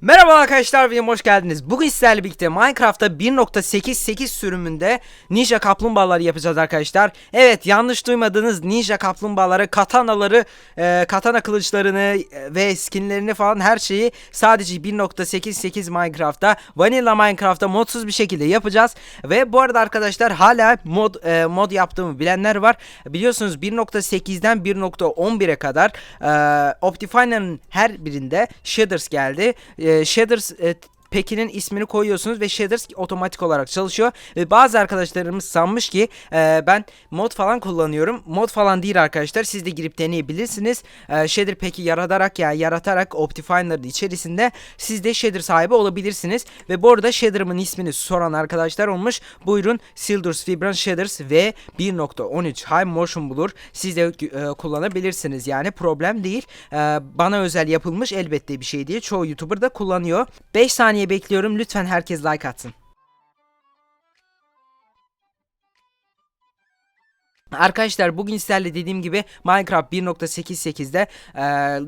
Merhaba arkadaşlar videoma hoş geldiniz. Bugün sizlerle birlikte Minecraft'ta 1.88 sürümünde Ninja kaplumbağaları yapacağız arkadaşlar. Evet yanlış duymadınız Ninja kaplumbağaları, katanaları, e, katana kılıçlarını e, ve skinlerini falan her şeyi sadece 1.88 Minecraft'ta Vanilla Minecraft'ta modsuz bir şekilde yapacağız. Ve bu arada arkadaşlar hala mod e, mod yaptığımı bilenler var. Biliyorsunuz 1.8'den 1.11'e kadar e, Optifiner'ın her birinde shaders geldi. E, shaders Pekin'in ismini koyuyorsunuz ve shaders otomatik olarak çalışıyor ve bazı arkadaşlarımız sanmış ki e, ben mod falan kullanıyorum. Mod falan değil arkadaşlar. Siz de girip deneyebilirsiniz. E, shader Pack'i yaratarak ya yaratarak Optifiner'ın içerisinde siz de shader sahibi olabilirsiniz ve bu arada shader'ımın ismini soran arkadaşlar olmuş. Buyurun Sildurs Vibrant Shaders ve 1.13 High Motion bulur. Siz de e, kullanabilirsiniz yani problem değil. E, bana özel yapılmış elbette bir şey değil. Çoğu YouTuber da kullanıyor. 5 saniye bekliyorum. Lütfen herkes like atsın. Arkadaşlar bugün sizlerle dediğim gibi Minecraft 1.88'de e,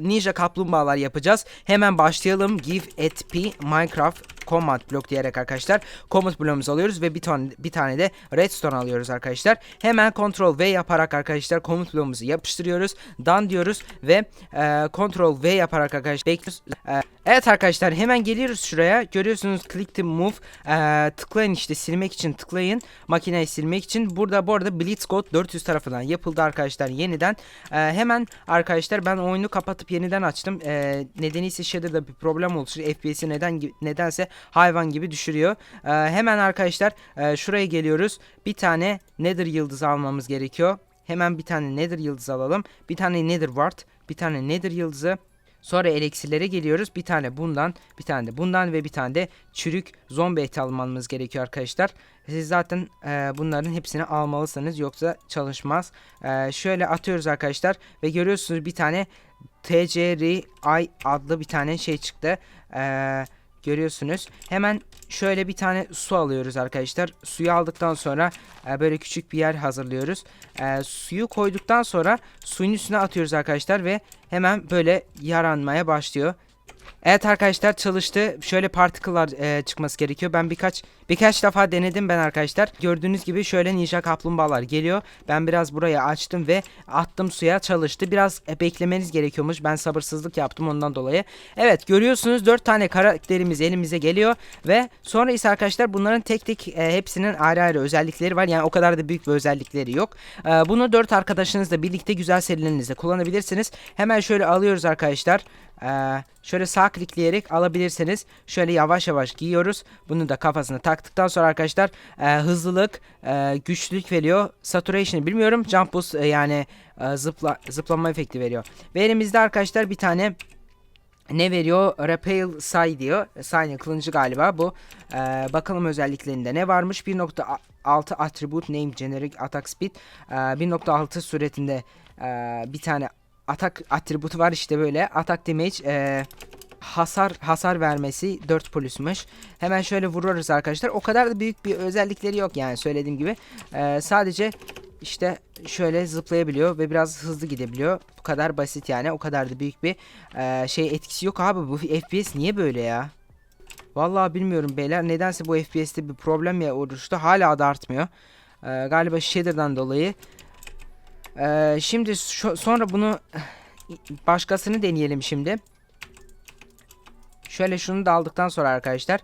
Ninja kaplumbağalar yapacağız. Hemen başlayalım. Give at p Minecraft command block diyerek arkadaşlar command bloğumuzu alıyoruz ve bir tane bir tane de redstone alıyoruz arkadaşlar. Hemen Ctrl V yaparak arkadaşlar command bloğumuzu yapıştırıyoruz. Done diyoruz ve e, Ctrl V yaparak arkadaşlar bekliyoruz. E, evet arkadaşlar hemen geliyoruz şuraya. Görüyorsunuz click to move. E, tıklayın işte silmek için tıklayın. Makineyi silmek için. Burada bu arada Blitzcode 400 tarafından yapıldı arkadaşlar yeniden. E, hemen arkadaşlar ben oyunu kapatıp yeniden açtım. E, nedeni ise Shader'da bir problem oluşur. FPS'i neden nedense hayvan gibi düşürüyor. E, hemen arkadaşlar e, şuraya geliyoruz. Bir tane Nether yıldızı almamız gerekiyor. Hemen bir tane Nether yıldızı alalım. Bir tane Nether wart, bir tane Nether yıldızı. Sonra eleksirlere geliyoruz. Bir tane bundan, bir tane de bundan ve bir tane de çürük zombi eti almamız gerekiyor arkadaşlar. Siz zaten e, bunların hepsini almalısınız yoksa çalışmaz. E, şöyle atıyoruz arkadaşlar ve görüyorsunuz bir tane TCRI adlı bir tane şey çıktı. Eee görüyorsunuz. Hemen şöyle bir tane su alıyoruz arkadaşlar. Suyu aldıktan sonra e, böyle küçük bir yer hazırlıyoruz. E, suyu koyduktan sonra suyun üstüne atıyoruz arkadaşlar ve hemen böyle yaranmaya başlıyor. Evet arkadaşlar çalıştı. Şöyle particle'lar e, çıkması gerekiyor. Ben birkaç birkaç defa denedim ben arkadaşlar. Gördüğünüz gibi şöyle ninja kaplumbağalar geliyor. Ben biraz burayı açtım ve attım suya çalıştı. Biraz e, beklemeniz gerekiyormuş. Ben sabırsızlık yaptım ondan dolayı. Evet görüyorsunuz 4 tane karakterimiz elimize geliyor ve sonra ise arkadaşlar bunların tek tek e, hepsinin ayrı ayrı özellikleri var. Yani o kadar da büyük bir özellikleri yok. E, bunu 4 arkadaşınızla birlikte güzel serilerinizde kullanabilirsiniz. Hemen şöyle alıyoruz arkadaşlar. Ee, şöyle sağ klikleyerek alabilirsiniz. Şöyle yavaş yavaş giyiyoruz. Bunu da kafasına taktıktan sonra arkadaşlar e, hızlılık, e, güçlülük veriyor. Saturation bilmiyorum. Jump boost e, yani e, zıpla, zıplama efekti veriyor. Ve elimizde arkadaşlar bir tane ne veriyor? Repel Sai diyor. Sai'nin kılıncı galiba bu. Ee, bakalım özelliklerinde ne varmış? 1.6 attribute name generic attack speed. Ee, 1.6 suretinde e, bir tane atak atributu var işte böyle. Atak damage e, hasar hasar vermesi 4 plusmuş. Hemen şöyle vururuz arkadaşlar. O kadar da büyük bir özellikleri yok yani söylediğim gibi. E, sadece işte şöyle zıplayabiliyor ve biraz hızlı gidebiliyor. Bu kadar basit yani. O kadar da büyük bir e, şey etkisi yok abi. Bu FPS niye böyle ya? Vallahi bilmiyorum beyler. Nedense bu FPS'te bir problem ya oluştu. Hala da artmıyor. E, galiba shader'dan dolayı. Ee, şimdi şu, sonra bunu başkasını deneyelim şimdi. Şöyle şunu da aldıktan sonra arkadaşlar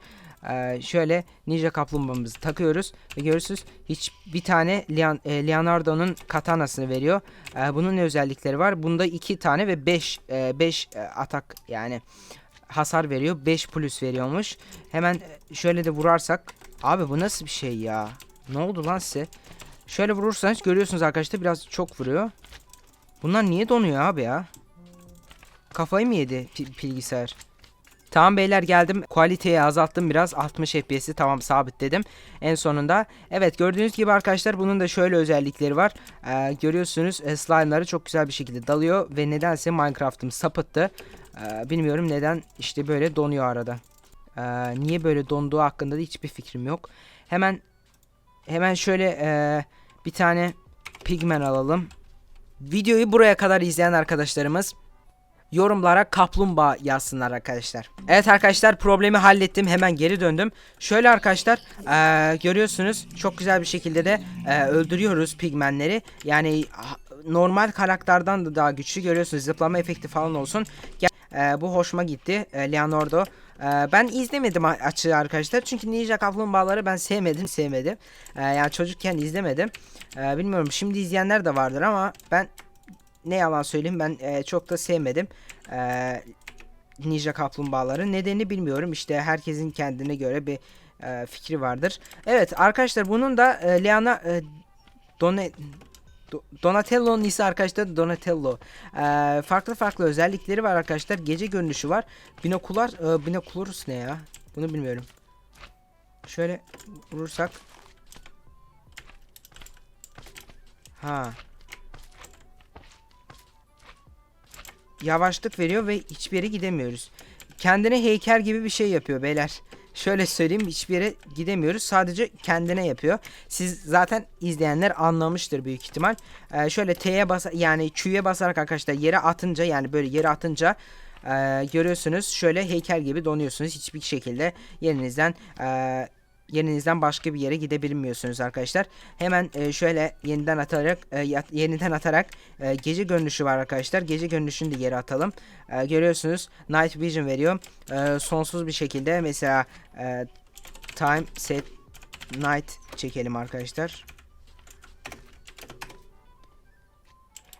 e, şöyle ninja kaplumbağamızı takıyoruz ve görürsünüz hiç bir tane e, Leonardo'nun katanasını veriyor. E, bunun ne özellikleri var? Bunda iki tane ve 5 5 e, atak yani hasar veriyor. 5 plus veriyormuş. Hemen şöyle de vurarsak abi bu nasıl bir şey ya? Ne oldu lan size? Şöyle vurursanız görüyorsunuz arkadaşlar biraz çok vuruyor. Bunlar niye donuyor abi ya? Kafayı mı yedi bilgisayar? Tamam beyler geldim. Kaliteyi azalttım biraz. 60 FPS'i tamam sabitledim. En sonunda. Evet gördüğünüz gibi arkadaşlar bunun da şöyle özellikleri var. Ee, görüyorsunuz e, slime'ları çok güzel bir şekilde dalıyor. Ve nedense Minecraft'ım sapıttı. Ee, bilmiyorum neden işte böyle donuyor arada. Ee, niye böyle donduğu hakkında da hiçbir fikrim yok. Hemen hemen şöyle e, bir tane pigmen alalım. Videoyu buraya kadar izleyen arkadaşlarımız yorumlara kaplumbağa yazsınlar arkadaşlar. Evet arkadaşlar problemi hallettim. Hemen geri döndüm. Şöyle arkadaşlar eee, görüyorsunuz çok güzel bir şekilde de eee, öldürüyoruz pigmenleri. Yani normal karakterden de daha güçlü görüyorsunuz. Zıplama efekti falan olsun. Gel- eee, bu hoşuma gitti. Eee, Leonardo. Eee, ben izlemedim açığı arkadaşlar. Çünkü Ninja Kaplumbağaları ben sevmedim. Sevmedim. Eee, yani çocukken izlemedim. Eee, bilmiyorum şimdi izleyenler de vardır ama ben ne yalan söyleyeyim ben eee, çok da sevmedim. Eee Ninja Kaplumbağaları. Nedenini bilmiyorum. İşte herkesin kendine göre bir e, fikri vardır. Evet arkadaşlar bunun da e, Leana e, Done, Do- Donatello'nun arkadaşlar Donatello. E, farklı farklı özellikleri var arkadaşlar. Gece görünüşü var. Binokular, e, binokulars ne ya? Bunu bilmiyorum. Şöyle vurursak. Ha. Yavaşlık veriyor ve hiçbir yere gidemiyoruz. Kendine heykel gibi bir şey yapıyor beyler. Şöyle söyleyeyim hiçbir yere gidemiyoruz. Sadece kendine yapıyor. Siz zaten izleyenler anlamıştır büyük ihtimal. Ee, şöyle T'ye bas yani Q'ye basarak arkadaşlar yere atınca yani böyle yere atınca e, görüyorsunuz şöyle heykel gibi donuyorsunuz. Hiçbir şekilde yerinizden e, yerinizden başka bir yere gidebilmiyorsunuz arkadaşlar. Hemen e, şöyle yeniden atarak e, yeniden atarak e, gece görünüşü var arkadaşlar. Gece görünüşünü de yere atalım. E, görüyorsunuz night vision veriyor. E, sonsuz bir şekilde mesela e, time set night çekelim arkadaşlar.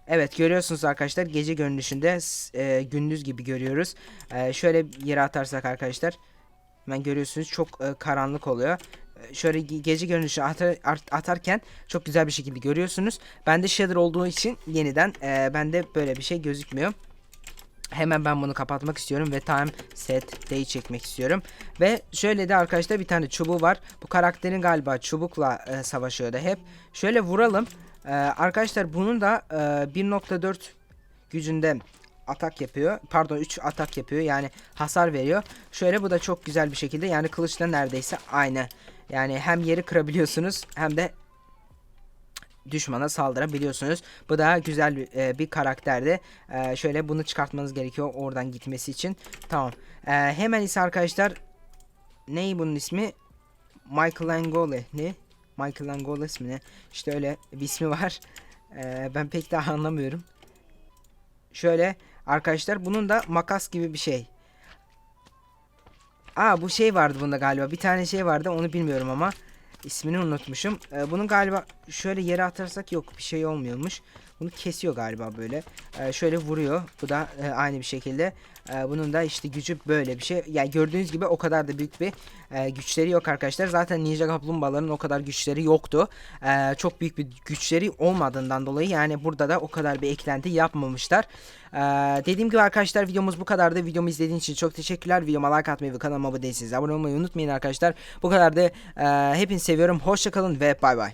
Evet görüyorsunuz arkadaşlar gece görünüşünde e, gündüz gibi görüyoruz. E, şöyle yere atarsak arkadaşlar hemen görüyorsunuz çok e, karanlık oluyor. E, şöyle ge- gece görünüşü atar, atarken çok güzel bir şekilde görüyorsunuz. Bende shader olduğu için yeniden e, bende böyle bir şey gözükmüyor. Hemen ben bunu kapatmak istiyorum ve time set day çekmek istiyorum. Ve şöyle de arkadaşlar bir tane çubuğu var. Bu karakterin galiba çubukla e, savaşıyordu hep. Şöyle vuralım. E, arkadaşlar bunun da e, 1.4 gücünde atak yapıyor. Pardon 3 atak yapıyor. Yani hasar veriyor. Şöyle bu da çok güzel bir şekilde yani kılıçla neredeyse aynı. Yani hem yeri kırabiliyorsunuz hem de düşmana saldırabiliyorsunuz. Bu da güzel bir, e, bir karakterdi. E, şöyle bunu çıkartmanız gerekiyor oradan gitmesi için. Tamam. E, hemen ise arkadaşlar ney bunun ismi? Michael Angole ne? Michael Angole ismi ne? İşte öyle bir ismi var. E, ben pek daha anlamıyorum. Şöyle arkadaşlar bunun da makas gibi bir şey. Aa bu şey vardı bunda galiba. Bir tane şey vardı onu bilmiyorum ama ismini unutmuşum. Ee, bunun galiba şöyle yere atarsak yok bir şey olmuyormuş. Bunu kesiyor galiba böyle. Ee, şöyle vuruyor. Bu da e, aynı bir şekilde. Ee, bunun da işte gücü böyle bir şey. Yani gördüğünüz gibi o kadar da büyük bir e, güçleri yok arkadaşlar. Zaten Ninja Kaplumbağaların o kadar güçleri yoktu. Ee, çok büyük bir güçleri olmadığından dolayı yani burada da o kadar bir eklenti yapmamışlar. Ee, dediğim gibi arkadaşlar videomuz bu kadardı. Videomu izlediğiniz için çok teşekkürler. Videoma like atmayı ve kanalıma abone değilseniz abone olmayı unutmayın arkadaşlar. Bu kadardı. Ee, hepinizi seviyorum. Hoşçakalın ve bay bay.